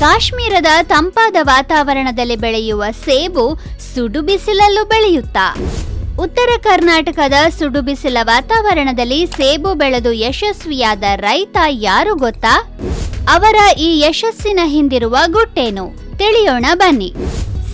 ಕಾಶ್ಮೀರದ ತಂಪಾದ ವಾತಾವರಣದಲ್ಲಿ ಬೆಳೆಯುವ ಸೇಬು ಸುಡು ಬಿಸಿಲಲ್ಲೂ ಬೆಳೆಯುತ್ತಾ? ಉತ್ತರ ಕರ್ನಾಟಕದ ಸುಡು ಬಿಸಿಲ ವಾತಾವರಣದಲ್ಲಿ ಸೇಬು ಬೆಳೆದು ಯಶಸ್ವಿಯಾದ ರೈತ ಯಾರು ಗೊತ್ತಾ? ಅವರ ಈ ಯಶಸ್ಸಿನ ಹಿಂದಿರುವ ಗುಟ್ಟೇನು? ತಿಳಿಯೋಣ ಬನ್ನಿ.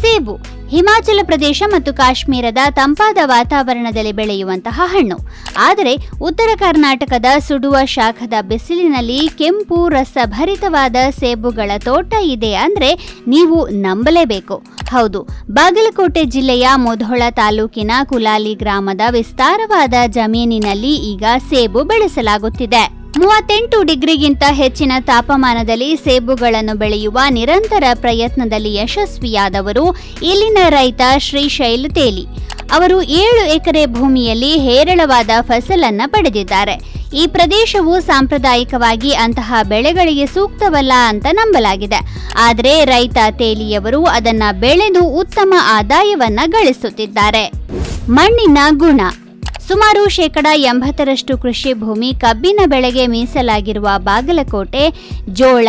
ಸೇಬು. ಹಿಮಾಚಲ ಪ್ರದೇಶ ಮತ್ತು ಕಾಶ್ಮೀರದ ತಂಪಾದ ವಾತಾವರಣದಲ್ಲಿ ಬೆಳೆಯುವಂತಹ ಹಣ್ಣು. ಆದರೆ ಉತ್ತರ ಕರ್ನಾಟಕದ ಸುಡುವ ಶಾಖದ ಬಿಸಿಲಿನಲ್ಲಿ ಕೆಂಪು ರಸಭರಿತವಾದ ಸೇಬುಗಳ ತೋಟ ಇದೆ ಅಂದ್ರೆ ನೀವು ನಂಬಲೇಬೇಕು. ಹೌದು, ಬಾಗಲಕೋಟೆ ಜಿಲ್ಲೆಯ ಮುಧೋಳ ತಾಲೂಕಿನ ಕುಲಾಲಿ ಗ್ರಾಮದ ವಿಸ್ತಾರವಾದ ಜಮೀನಿನಲ್ಲಿ ಈಗ ಸೇಬು ಬೆಳೆಸಲಾಗುತ್ತಿದೆ. ಮೂವತ್ತೆಂಟು ಡಿಗ್ರಿಗಿಂತ ಹೆಚ್ಚಿನ ತಾಪಮಾನದಲ್ಲಿ ಸೇಬುಗಳನ್ನು ಬೆಳೆಯುವ ನಿರಂತರ ಪ್ರಯತ್ನದಲ್ಲಿ ಯಶಸ್ವಿಯಾದವರು ಇಲ್ಲಿನ ರೈತ ಶ್ರೀಶೈಲ್ ತೇಲಿ. ಅವರು ಏಳು ಎಕರೆ ಭೂಮಿಯಲ್ಲಿ ಹೇರಳವಾದ ಫಸಲನ್ನ ಪಡೆದಿದ್ದಾರೆ. ಈ ಪ್ರದೇಶವು ಸಾಂಪ್ರದಾಯಿಕವಾಗಿ ಅಂತಹ ಬೆಳೆಗಳಿಗೆ ಸೂಕ್ತವಲ್ಲ ಅಂತ ನಂಬಲಾಗಿದೆ. ಆದರೆ ರೈತ ತೇಲಿಯವರು ಅದನ್ನ ಬೆಳೆದು ಉತ್ತಮ ಆದಾಯವನ್ನ ಗಳಿಸುತ್ತಿದ್ದಾರೆ. ಮಣ್ಣಿನ ಗುಣ. ಸುಮಾರು ಶೇಕಡ ಎಂಬತ್ತರಷ್ಟು ಕೃಷಿ ಭೂಮಿ ಕಬ್ಬಿನ ಬೆಳೆಗೆ ಮೀಸಲಾಗಿರುವ ಬಾಗಲಕೋಟೆ, ಜೋಳ,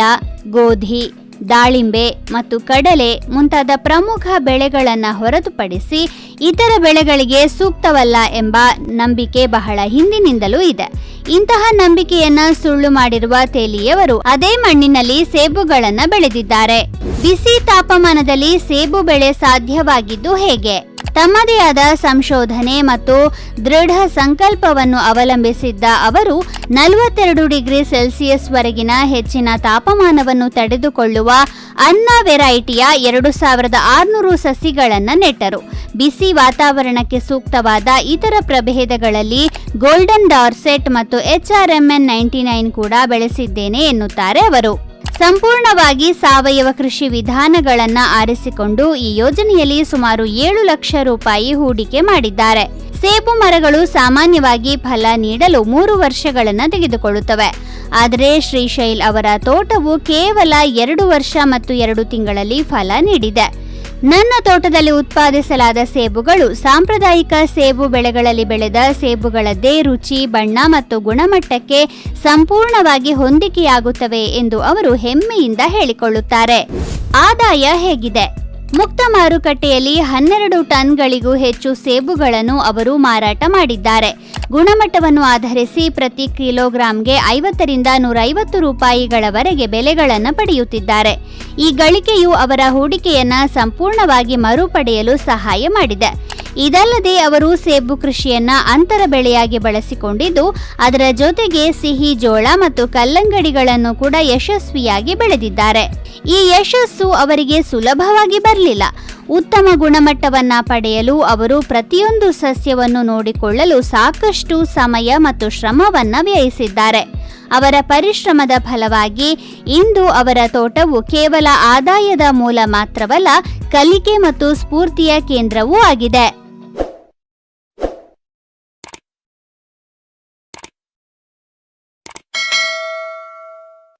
ಗೋಧಿ, ದಾಳಿಂಬೆ ಮತ್ತು ಕಡಲೆ ಮುಂತಾದ ಪ್ರಮುಖ ಬೆಳೆಗಳನ್ನು ಹೊರತುಪಡಿಸಿ ಇತರ ಬೆಳೆಗಳಿಗೆ ಸೂಕ್ತವಲ್ಲ ಎಂಬ ನಂಬಿಕೆ ಬಹಳ ಹಿಂದಿನಿಂದಲೂ ಇದೆ. ಇಂತಹ ನಂಬಿಕೆಯನ್ನ ಸುಳ್ಳು ಮಾಡಿರುವ ತೇಲಿಯವರು ಅದೇ ಮಣ್ಣಿನಲ್ಲಿ ಸೇಬುಗಳನ್ನು ಬೆಳೆದಿದ್ದಾರೆ. ಬಿಸಿ ತಾಪಮಾನದಲ್ಲಿ ಸೇಬು ಬೆಳೆ ಸಾಧ್ಯವಾಗಿದ್ದು ಹೇಗೆ? ತಮ್ಮದೇ ಆದ ಸಂಶೋಧನೆ ಮತ್ತು ದೃಢ ಸಂಕಲ್ಪವನ್ನು ಅವಲಂಬಿಸಿದ್ದ ಅವರು, ನಲವತ್ತೆರಡು ಡಿಗ್ರಿ ಸೆಲ್ಸಿಯಸ್ ವರೆಗಿನ ಹೆಚ್ಚಿನ ತಾಪಮಾನವನ್ನು ತಡೆದುಕೊಳ್ಳುವ ಅನ್ನ ವೆರೈಟಿಯ ಎರಡು ಸಾವಿರದ ಆರುನೂರು ಸಸಿಗಳನ್ನು ನೆಟ್ಟರು. ಬಿಸಿ ವಾತಾವರಣಕ್ಕೆ ಸೂಕ್ತವಾದ ಇತರ ಪ್ರಭೇದಗಳಲ್ಲಿ ಗೋಲ್ಡನ್ ಡಾರ್ಸೆಟ್ ಮತ್ತು ಎಚ್ ಆರ್ ನೈಂಟಿ ನೈನ್ ಕೂಡ ಬೆಳೆಸಿದ್ದೇನೆ ಎನ್ನುತ್ತಾರೆ ಅವರು. ಸಂಪೂರ್ಣವಾಗಿ ಸಾವಯವ ಕೃಷಿ ವಿಧಾನಗಳನ್ನು ಆರಿಸಿಕೊಂಡು ಈ ಯೋಜನೆಯಲ್ಲಿ ಸುಮಾರು ಏಳು ಲಕ್ಷ ರೂಪಾಯಿ ಹೂಡಿಕೆ ಮಾಡಿದ್ದಾರೆ. ಸೇಬು ಮರಗಳು ಸಾಮಾನ್ಯವಾಗಿ ಫಲ ನೀಡಲು ಮೂರು ವರ್ಷಗಳನ್ನು ತೆಗೆದುಕೊಳ್ಳುತ್ತವೆ. ಆದರೆ ಶ್ರೀಶೈಲ್ ಅವರ ತೋಟವು ಕೇವಲ ಎರಡು ವರ್ಷ ಮತ್ತು ಎರಡು ತಿಂಗಳಲ್ಲಿ ಫಲ ನೀಡಿದೆ. ನನ್ನ ತೋಟದಲ್ಲಿ ಉತ್ಪಾದಿಸಲಾದ ಸೇಬುಗಳು ಸಾಂಪ್ರದಾಯಿಕ ಸೇಬು ಬೆಳೆಗಳಲ್ಲಿ ಬೆಳೆದ ಸೇಬುಗಳದ್ದೇ ರುಚಿ, ಬಣ್ಣ ಮತ್ತು ಗುಣಮಟ್ಟಕ್ಕೆ ಸಂಪೂರ್ಣವಾಗಿ ಹೊಂದಿಕೆಯಾಗುತ್ತವೆ ಎಂದು ಅವರು ಹೆಮ್ಮೆಯಿಂದ ಹೇಳಿಕೊಳ್ಳುತ್ತಾರೆ. ಆದಾಯ ಹೇಗಿದೆ? ಮುಕ್ತ ಮಾರುಕಟ್ಟೆಯಲ್ಲಿ ಹನ್ನೆರಡು ಟನ್ಗಳಿಗೂ ಹೆಚ್ಚು ಸೇಬುಗಳನ್ನು ಅವರು ಮಾರಾಟ ಮಾಡಿದ್ದಾರೆ. ಗುಣಮಟ್ಟವನ್ನು ಆಧರಿಸಿ ಪ್ರತಿ ಕಿಲೋಗ್ರಾಂಗೆ ಐವತ್ತರಿಂದ ನೂರೈವತ್ತು ರೂಪಾಯಿಗಳವರೆಗೆ ಬೆಲೆಗಳನ್ನು ಪಡೆಯುತ್ತಿದ್ದಾರೆ. ಈ ಗಳಿಕೆಯು ಅವರ ಹೂಡಿಕೆಯನ್ನು ಸಂಪೂರ್ಣವಾಗಿ ಮರುಪಡೆಯಲು ಸಹಾಯ ಮಾಡಿದೆ. ಇದಲ್ಲದೆ ಅವರು ಸೇಬು ಕೃಷಿಯನ್ನ ಅಂತರ ಬೆಳೆಯಾಗಿ ಬಳಸಿಕೊಂಡಿದ್ದು, ಅದರ ಜೊತೆಗೆ ಸಿಹಿ ಜೋಳ ಮತ್ತು ಕಲ್ಲಂಗಡಿಗಳನ್ನು ಕೂಡ ಯಶಸ್ವಿಯಾಗಿ ಬೆಳೆದಿದ್ದಾರೆ. ಈ ಯಶಸ್ಸು ಅವರಿಗೆ ಸುಲಭವಾಗಿ ಬರಲಿಲ್ಲ. ಉತ್ತಮ ಗುಣಮಟ್ಟವನ್ನ ಪಡೆಯಲು ಅವರು ಪ್ರತಿಯೊಂದು ಸಸ್ಯವನ್ನು ನೋಡಿಕೊಳ್ಳಲು ಸಾಕಷ್ಟು ಸಮಯ ಮತ್ತು ಶ್ರಮವನ್ನ ವ್ಯಯಿಸಿದ್ದಾರೆ. ಅವರ ಪರಿಶ್ರಮದ ಫಲವಾಗಿ ಇಂದು ಅವರ ತೋಟವು ಕೇವಲ ಆದಾಯದ ಮೂಲ ಮಾತ್ರವಲ್ಲ, ಕಲಿಕೆ ಮತ್ತು ಸ್ಫೂರ್ತಿಯ ಕೇಂದ್ರವೂ ಆಗಿದೆ.